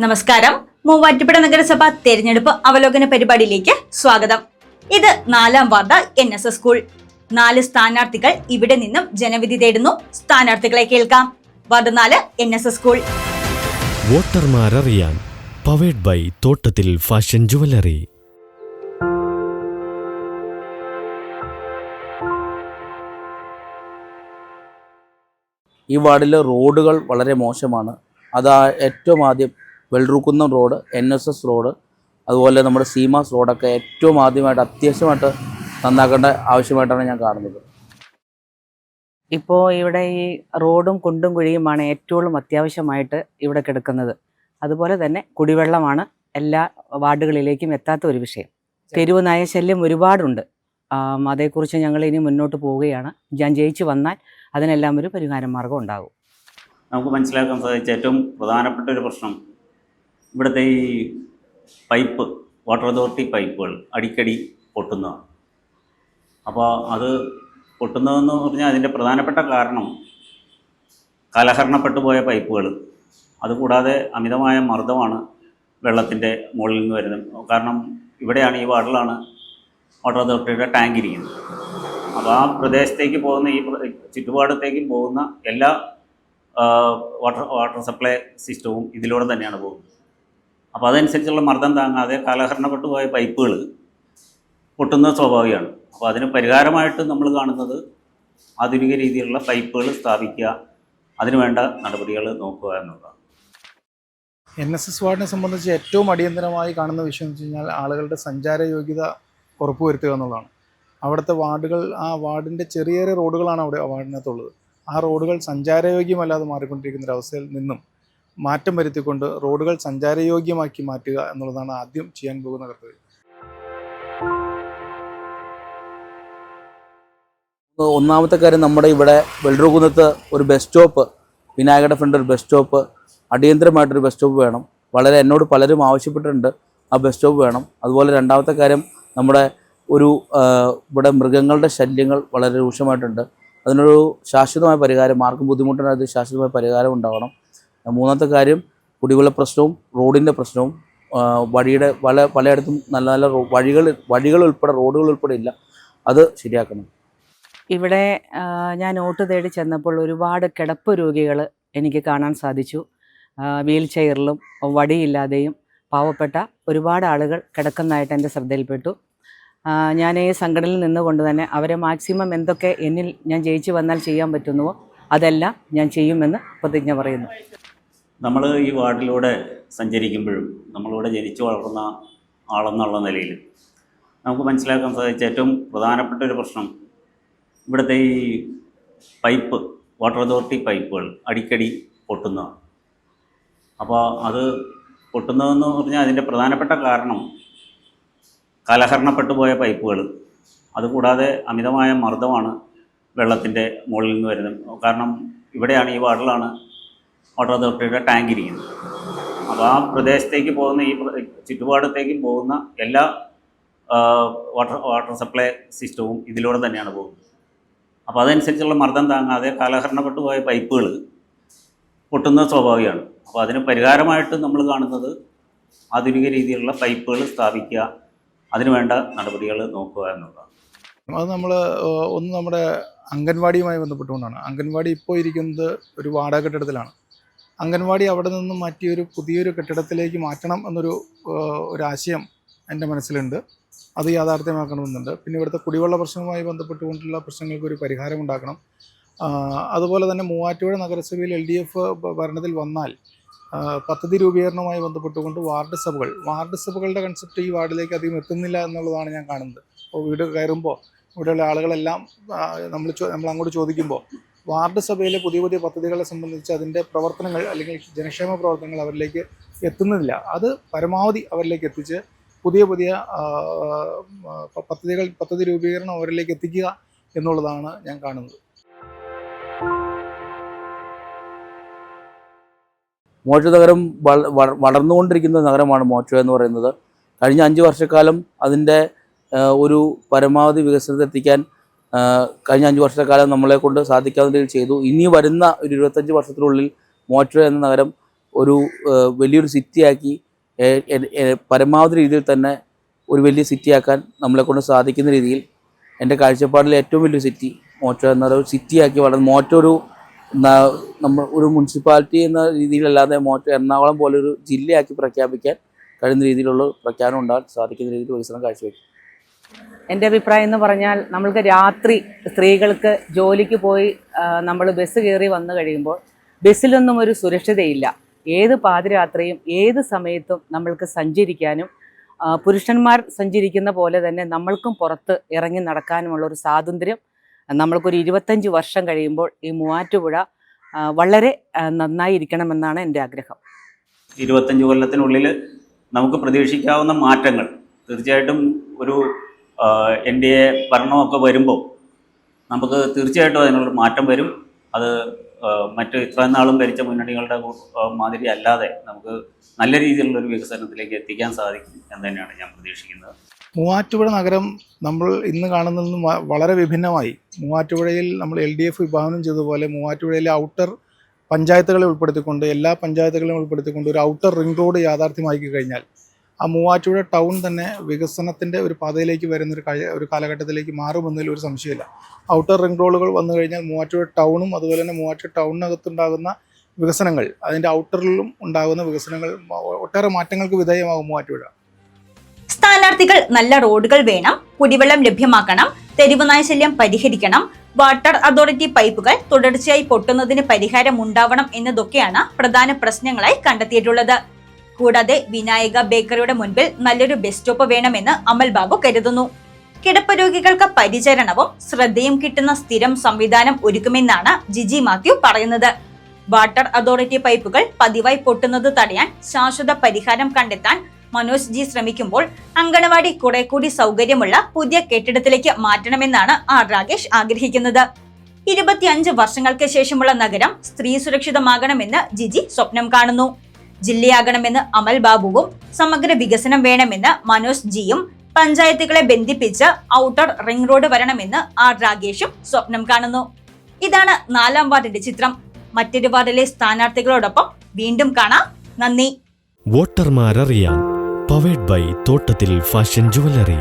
നമസ്കാരം. മൂവാറ്റുപുഴ നഗരസഭ തെരഞ്ഞെടുപ്പ് അവലോകന പരിപാടിയിലേക്ക് സ്വാഗതം. ഇത് നാലാം ward N S S school. നാല് സ്ഥാനാർത്ഥികൾ ഇവിടെ നിന്നും ജനവിധി തേടുന്നു. സ്ഥാനാർത്ഥികളെ കേൾക്കാം. വാർഡ് നാല് N S S school. വോട്ടർമാരറിയാൻ powered by Thottathil fashion jewellery. ഈ വാർഡിലെ റോഡുകൾ വളരെ മോശമാണ്. അതാ ഏറ്റവും ആദ്യം Vellookunnam road N S S road അതുപോലെ നമ്മുടെ സീമാസ് റോഡൊക്കെ ഏറ്റവും ആദ്യമായിട്ട് അത്യാവശ്യമായിട്ട് നന്നാക്കേണ്ട ആവശ്യമായിട്ടാണ് ഞാൻ കാണുന്നത്. ഇപ്പോൾ ഇവിടെ ഈ റോഡും കുണ്ടും കുഴിയുമാണ് ഏറ്റവും അത്യാവശ്യമായിട്ട് ഇവിടെ കിടക്കുന്നത്. അതുപോലെ തന്നെ കുടിവെള്ളമാണ് എല്ലാ വാർഡുകളിലേക്കും എത്താത്ത ഒരു വിഷയം. തെരുവ് നയശല്യം ഒരുപാടുണ്ട്. ആം, അതേക്കുറിച്ച് ഞങ്ങൾ ഇനി മുന്നോട്ട് പോവുകയാണ്. ഞാൻ ജയിച്ചു വന്നാൽ അതിനെല്ലാം ഒരു പരിഹാര മാർഗം ഉണ്ടാകും. നമുക്ക് മനസ്സിലാക്കാൻ സാധിച്ച ഏറ്റവും പ്രധാനപ്പെട്ട ഒരു പ്രശ്നം ഇവിടുത്തെ ഈ പൈപ്പ് വാട്ടർ അതോറിറ്റി പൈപ്പുകൾ അടിക്കടി പൊട്ടുന്നതാണ്. അപ്പോൾ അത് പൊട്ടുന്നതെന്ന് പറഞ്ഞാൽ അതിന്റെ പ്രധാനപ്പെട്ട കാരണം കലഹരണപ്പെട്ടു പോയ പൈപ്പുകൾ. അതുകൂടാതെ അമിതമായ മർദ്ദമാണ് വെള്ളത്തിന്റെ മുകളിൽ നിന്ന് വരുന്നത്. കാരണം ഇവിടെയാണ് ഈ വാർഡിലാണ് വാട്ടർ അതോറിറ്റിയുടെ ടാങ്ക് ഇരിക്കുന്നത്. അപ്പോൾ ആ പ്രദേശത്തേക്ക് പോകുന്ന ഈ ചുറ്റുപാടത്തേക്കും പോകുന്ന എല്ലാ വാട്ടർ വാട്ടർ സപ്ലൈ സിസ്റ്റവും ഇതിലൂടെ തന്നെയാണ് പോകുന്നത്. അപ്പോൾ അതനുസരിച്ചുള്ള മർദ്ദം താങ്ങാതെ കാലഹരണപ്പെട്ടു പോയ പൈപ്പുകൾ പൊട്ടുന്നത് സ്വാഭാവികമാണ്. അപ്പോൾ അതിന് പരിഹാരമായിട്ട് നമ്മൾ കാണുന്നത് ആധുനിക രീതിയിലുള്ള പൈപ്പുകൾ സ്ഥാപിക്കുക അതിനുവേണ്ട നടപടികൾ നോക്കുക എന്നുള്ളതാണ്. എൻ എസ് എസ് വാർഡിനെ സംബന്ധിച്ച് ഏറ്റവും അടിയന്തരമായി കാണുന്ന വിഷയം എന്ന് വെച്ച് കഴിഞ്ഞാൽ ആളുകളുടെ സഞ്ചാര യോഗ്യത ഉറപ്പുവരുത്തുക എന്നുള്ളതാണ്. അവിടുത്തെ വാർഡുകൾ ആ വാർഡിന്റെ ചെറിയ ചെറിയ റോഡുകളാണ് അവിടെ വാർഡിനകത്തുള്ളത്. ആ റോഡുകൾ സഞ്ചാരയോഗ്യമല്ലാതെ മാറിക്കൊണ്ടിരിക്കുന്ന അവസ്ഥയിൽ നിന്നും മാറ്റം വരുത്തിക്കൊണ്ട് റോഡുകൾ സഞ്ചാരയോഗ്യമാക്കി മാറ്റുക എന്നുള്ളതാണ് ആദ്യം ചെയ്യാൻ പോകുന്ന കർത്തവ്യം. ഒന്നാമത്തെ കാര്യം നമ്മുടെ ഇവിടെ വെള്ളൂർകുന്നത്ത് ഒരു ബസ് സ്റ്റോപ്പ് വിനായകയുടെ ഫ്രണ്ട് ഒരു ബസ് സ്റ്റോപ്പ് അടിയന്തരമായിട്ടൊരു ബസ് സ്റ്റോപ്പ് വേണം. വളരെ എന്നോട് പലരും ആവശ്യപ്പെട്ടിട്ടുണ്ട് ആ ബസ് സ്റ്റോപ്പ് വേണം. അതുപോലെ രണ്ടാമത്തെ കാര്യം നമ്മുടെ ഒരു ഇവിടെ മൃഗങ്ങളുടെ ശല്യങ്ങൾ വളരെ രൂക്ഷമായിട്ടുണ്ട്. അതിനൊരു ശാശ്വതമായ പരിഹാരം ആർക്കും ബുദ്ധിമുട്ടുണ്ടായത് ശാശ്വതമായ പരിഹാരം ഉണ്ടാവണം. മൂന്നാമത്തെ കാര്യം കുടിവെള്ള പ്രശ്നവും റോഡിന്റെ പ്രശ്നവും വഴിയുടെ പല പലയിടത്തും നല്ല നല്ല വഴികൾ വഴികൾ ഉൾപ്പെടെ റോഡുകൾ ഉൾപ്പെടെ ഇല്ല. അത് ശരിയാക്കണം. ഇവിടെ ഞാൻ ഓട്ട് തേടി ചെന്നപ്പോൾ ഒരുപാട് കിടപ്പ് രോഗികൾ എനിക്ക് കാണാൻ സാധിച്ചു. വീൽ ചെയറിലും വടിയില്ലാതെയും പാവപ്പെട്ട ഒരുപാട് ആളുകൾ കിടക്കുന്നതായിട്ട് എന്റെ ശ്രദ്ധയിൽപ്പെട്ടു. ഞാൻ ഈ സംഘടനയിൽ നിന്നുകൊണ്ട് തന്നെ അവരെ മാക്സിമം എന്തൊക്കെ എന്നിൽ ഞാൻ ജയിച്ചു വന്നാൽ ചെയ്യാൻ പറ്റുന്നുവോ അതെല്ലാം ഞാൻ ചെയ്യുമെന്ന് പ്രതിജ്ഞ പറയുന്നു. നമ്മൾ ഈ വാർഡിലൂടെ സഞ്ചരിക്കുമ്പോഴും നമ്മളിവിടെ ജനിച്ചു വളർന്ന ആളെന്നുള്ള നിലയിൽ നമുക്ക് മനസ്സിലാക്കാൻ സാധിച്ച ഏറ്റവും പ്രധാനപ്പെട്ട ഒരു പ്രശ്നം ഇവിടുത്തെ ഈ പൈപ്പ് വാട്ടർ അതോറിറ്റി പൈപ്പുകൾ അടിക്കടി പൊട്ടുന്നതാണ്. അപ്പോൾ അത് പൊട്ടുന്നതെന്ന് പറഞ്ഞാൽ അതിന്റെ പ്രധാനപ്പെട്ട കാരണം കലഹരണപ്പെട്ടു പോയ പൈപ്പുകൾ അതുകൂടാതെ അമിതമായ മർദ്ദമാണ് വെള്ളത്തിന്റെ മുകളിൽ നിന്ന് വരുന്നത്. കാരണം ഇവിടെയാണ് ഈ വാർഡിലാണ് വാട്ടർ അതോറിറ്റിയുടെ ടാങ്ക് ഇരിക്കുന്നത് അപ്പോൾ ആ പ്രദേശത്തേക്ക് പോകുന്ന ഈ ചുറ്റുപാടത്തേക്ക് പോകുന്ന എല്ലാ വാട്ടർ വാട്ടർ സപ്ലൈ സിസ്റ്റവും ഇതിലൂടെ തന്നെയാണ് പോകുന്നത്. അപ്പോൾ അതനുസരിച്ചുള്ള മർദ്ദം താങ്ങാതെ കാലഹരണപ്പെട്ടു പോയ പൈപ്പുകൾ പൊട്ടുന്ന സ്വാഭാവികമാണ്. അപ്പോൾ അതിന് പരിഹാരമായിട്ട് നമ്മൾ കാണുന്നത് ആധുനിക രീതിയിലുള്ള പൈപ്പുകൾ സ്ഥാപിക്കുക അതിനുവേണ്ട നടപടികൾ നോക്കുക എന്നുള്ളതാണ്. അത് നമ്മൾ ഒന്ന് നമ്മുടെ അംഗൻവാടിയുമായി ബന്ധപ്പെട്ടുകൊണ്ടാണ്. അംഗൻവാടി ഇപ്പോൾ ഇരിക്കുന്നത് ഒരു വാടക കെട്ടിടത്തിലാണ്. അംഗൻവാടി അവിടെ നിന്നും മാറ്റിയൊരു പുതിയൊരു കെട്ടിടത്തിലേക്ക് മാറ്റണം എന്നൊരു ഒരു ആശയം എന്റെ മനസ്സിലുണ്ട്. അത് യാഥാർത്ഥ്യമാക്കണമെന്നുണ്ട്. പിന്നെ ഇവിടുത്തെ കുടിവെള്ള പ്രശ്നവുമായി ബന്ധപ്പെട്ടുകൊണ്ടുള്ള പ്രശ്നങ്ങൾക്ക് ഒരു പരിഹാരം ഉണ്ടാക്കണം. അതുപോലെ തന്നെ മൂവാറ്റുപുഴ നഗരസഭയിൽ എൽ ഡി എഫ് ഭരണത്തിൽ വന്നാൽ പദ്ധതി രൂപീകരണവുമായി ബന്ധപ്പെട്ടുകൊണ്ട് വാർഡ് സഭകൾ വാർഡ് സഭകളുടെ കൺസെപ്റ്റ് ഈ വാർഡിലേക്ക് അധികം എത്തുന്നില്ല എന്നുള്ളതാണ് ഞാൻ കാണുന്നത്. അപ്പോൾ വീട് കയറുമ്പോൾ ഇവിടെയുള്ള ആളുകളെല്ലാം നമ്മൾ നമ്മൾ അങ്ങോട്ട് ചോദിക്കുമ്പോൾ വാർഡ് സഭയിലെ പുതിയ പുതിയ പദ്ധതികളെ സംബന്ധിച്ച് അതിന്റെ പ്രവർത്തനങ്ങൾ അല്ലെങ്കിൽ ജനക്ഷേമ പ്രവർത്തനങ്ങൾ അവരിലേക്ക് എത്തുന്നില്ല. അത് പരമാവധി അവരിലേക്ക് എത്തിച്ച് പുതിയ പുതിയ പദ്ധതികൾ പദ്ധതി രൂപീകരണം അവരിലേക്ക് എത്തിക്കുക എന്നുള്ളതാണ് ഞാൻ കാണുന്നത്. മോറ്റ നഗരം വള- വള- വളർന്നുകൊണ്ടിരിക്കുന്ന നഗരമാണ് മോറ്റ എന്ന് പറയുന്നത്. കഴിഞ്ഞ അഞ്ച് വർഷക്കാലം അതിന്റെ ഒരു പരമാവധി വികസനത്തെത്തിക്കാൻ കഴിഞ്ഞ അഞ്ച് വർഷക്കാലം നമ്മളെ കൊണ്ട് സാധിക്കാവുന്ന രീതിയിൽ ചെയ്തു. ഇനി വരുന്ന ഒരു ഇരുപത്തഞ്ച് വർഷത്തിനുള്ളിൽ മോട്രോ എന്ന നഗരം ഒരു വലിയൊരു സിറ്റിയാക്കി പരമാവധി രീതിയിൽ തന്നെ ഒരു വലിയ സിറ്റിയാക്കാൻ നമ്മളെ കൊണ്ട് സാധിക്കുന്ന രീതിയിൽ എന്റെ കാഴ്ചപ്പാടിൽ ഏറ്റവും വലിയ സിറ്റി മോറ്റോ എന്ന ഒരു സിറ്റിയാക്കി വളർന്ന് മോറ്റോ ഒരു നമ്മൾ ഒരു മുനിസിപ്പാലിറ്റി എന്ന രീതിയിലല്ലാതെ മോറ്റോ എറണാകുളം പോലെ ഒരു ജില്ലയാക്കി പ്രഖ്യാപിക്കാൻ കഴിയുന്ന രീതിയിലുള്ള പ്രഖ്യാപനം ഉണ്ടാകാൻ സാധിക്കുന്ന രീതിയിൽ വികസനം കാഴ്ചവെക്കും എന്റെ അഭിപ്രായം എന്ന് പറഞ്ഞാൽ നമ്മൾക്ക് രാത്രി സ്ത്രീകൾക്ക് ജോലിക്ക് പോയി നമ്മൾ ബസ് കയറി വന്നു കഴിയുമ്പോൾ ബസ്സിലൊന്നും ഒരു സുരക്ഷിതയില്ല. ഏത് പാതിരാത്രിയും ഏത് സമയത്തും നമ്മൾക്ക് സഞ്ചരിക്കാനും പുരുഷന്മാർ സഞ്ചരിക്കുന്ന പോലെ തന്നെ നമ്മൾക്കും പുറത്ത് ഇറങ്ങി നടക്കാനുമുള്ള ഒരു സ്വാതന്ത്ര്യം നമ്മൾക്കൊരു ഇരുപത്തഞ്ച് വർഷം കഴിയുമ്പോൾ ഈ മൂവാറ്റുപുഴ വളരെ നന്നായിരിക്കണമെന്നാണ് എന്റെ ആഗ്രഹം. ഇരുപത്തഞ്ച് കൊല്ലത്തിനുള്ളിൽ നമുക്ക് പ്രതീക്ഷിക്കാവുന്ന മാറ്റങ്ങൾ തീർച്ചയായിട്ടും ഒരു എൻ ഡി എ ഭരണമൊക്കെ വരുമ്പോൾ നമുക്ക് തീർച്ചയായിട്ടും അതിനുള്ളൊരു മാറ്റം വരും. അത് മറ്റു ഇത്രയും നാളും ഭരിച്ച മുന്നണികളുടെ മാതിരി അല്ലാതെ നമുക്ക് നല്ല രീതിയിലുള്ള ഒരു വികസനത്തിലേക്ക് എത്തിക്കാൻ സാധിക്കും എന്ന് തന്നെയാണ് ഞാൻ പ്രതീക്ഷിക്കുന്നത്. മൂവാറ്റുപുഴ നഗരം നമ്മൾ ഇന്ന് കാണുന്നതിൽ വളരെ വിഭിന്നമായി. മൂവാറ്റുപുഴയിൽ നമ്മൾ എൽ ഡി എഫ് വിഭാവനം ചെയ്തതുപോലെ മൂവാറ്റുപുഴയിലെ ഔട്ടർ പഞ്ചായത്തുകളെ ഉൾപ്പെടുത്തിക്കൊണ്ട് എല്ലാ പഞ്ചായത്തുകളെയും ഉൾപ്പെടുത്തിക്കൊണ്ട് ഒരു ഔട്ടർ റിംഗ് റോഡ് യാഥാർത്ഥ്യമാക്കി കഴിഞ്ഞാൽ ആ മൂവാറ്റുപുഴ ടൗൺ തന്നെ വികസനത്തിന്റെ ഒരു പാതയിലേക്ക് വരുന്ന ഒരു കഴി ഒരു കാലഘട്ടത്തിലേക്ക് മാറുമെന്നതിൽ ഒരു സംശയമില്ല. ഔട്ടർ റിംഗ് റോഡുകൾ വന്നു കഴിഞ്ഞാൽ മൂവാറ്റുപുഴ ടൗണും അതുപോലെ തന്നെ മൂവാറ്റുപുഴ ടൗണിനകത്തുണ്ടാകുന്ന വികസനങ്ങൾ അതിന്റെ ഔട്ടറിലും ഉണ്ടാകുന്ന വികസനങ്ങൾ ഒട്ടേറെ മാറ്റങ്ങൾക്ക് വിധേയമാകും മൂവാറ്റുപുഴ. സ്ഥാനാർത്ഥികൾ നല്ല റോഡുകൾ വേണം കുടിവെള്ളം ലഭ്യമാക്കണം തെരുവ് ശല്യം പരിഹരിക്കണം വാട്ടർ അതോറിറ്റി പൈപ്പുകൾ തുടർച്ചയായി പൊട്ടുന്നതിന് പരിഹാരം ഉണ്ടാവണം എന്നതൊക്കെയാണ് പ്രധാന പ്രശ്നങ്ങളായി കണ്ടെത്തിയിട്ടുള്ളത്. കൂടാതെ വിനായക ബേക്കറിയുടെ മുൻപിൽ നല്ലൊരു ബസ് സ്റ്റോപ്പ് വേണമെന്ന് അമൽ ബാബു കരുതുന്നു. കിടപ്പ് രോഗികൾക്ക് പരിചരണവും ശ്രദ്ധയും കിട്ടുന്ന സ്ഥിരം സംവിധാനം ഒരുക്കുമെന്നാണ് ജിജി മാത്യു പറയുന്നത്. വാട്ടർ അതോറിറ്റി പൈപ്പുകൾ പതിവായി പൊട്ടുന്നത് തടയാൻ ശാശ്വത പരിഹാരം കണ്ടെത്താൻ മനോജ് ജി ശ്രമിക്കുമ്പോൾ അങ്കണവാടി കുറെ കൂടി സൗകര്യമുള്ള പുതിയ കെട്ടിടത്തിലേക്ക് മാറ്റണമെന്നാണ് ആർ രാകേഷ് ആഗ്രഹിക്കുന്നത്. ഇരുപത്തിയഞ്ച് വർഷങ്ങൾക്ക് ശേഷമുള്ള നഗരം സ്ത്രീ സുരക്ഷിതമാകണമെന്ന് ജിജി സ്വപ്നം കാണുന്നു. ജില്ലയാകണമെന്ന് അമൽ ബാബുവും സമഗ്ര വികസനം വേണമെന്ന് മനോജ് ജിയും പഞ്ചായത്തുകളെ ബന്ധിപ്പിച്ച് ഔട്ടർ റിംഗ് റോഡ് വരണമെന്ന് ആർ രാകേഷും സ്വപ്നം കാണുന്നു. ഇതാണ് നാലാം വാർഡിന്റെ ചിത്രം. മറ്റൊരു വാർഡിലെ സ്ഥാനാർത്ഥികളോടൊപ്പം വീണ്ടും കാണാം. നന്ദി. വോട്ടർമാരറിയാൻ. Powered by Thottathil fashion jewellery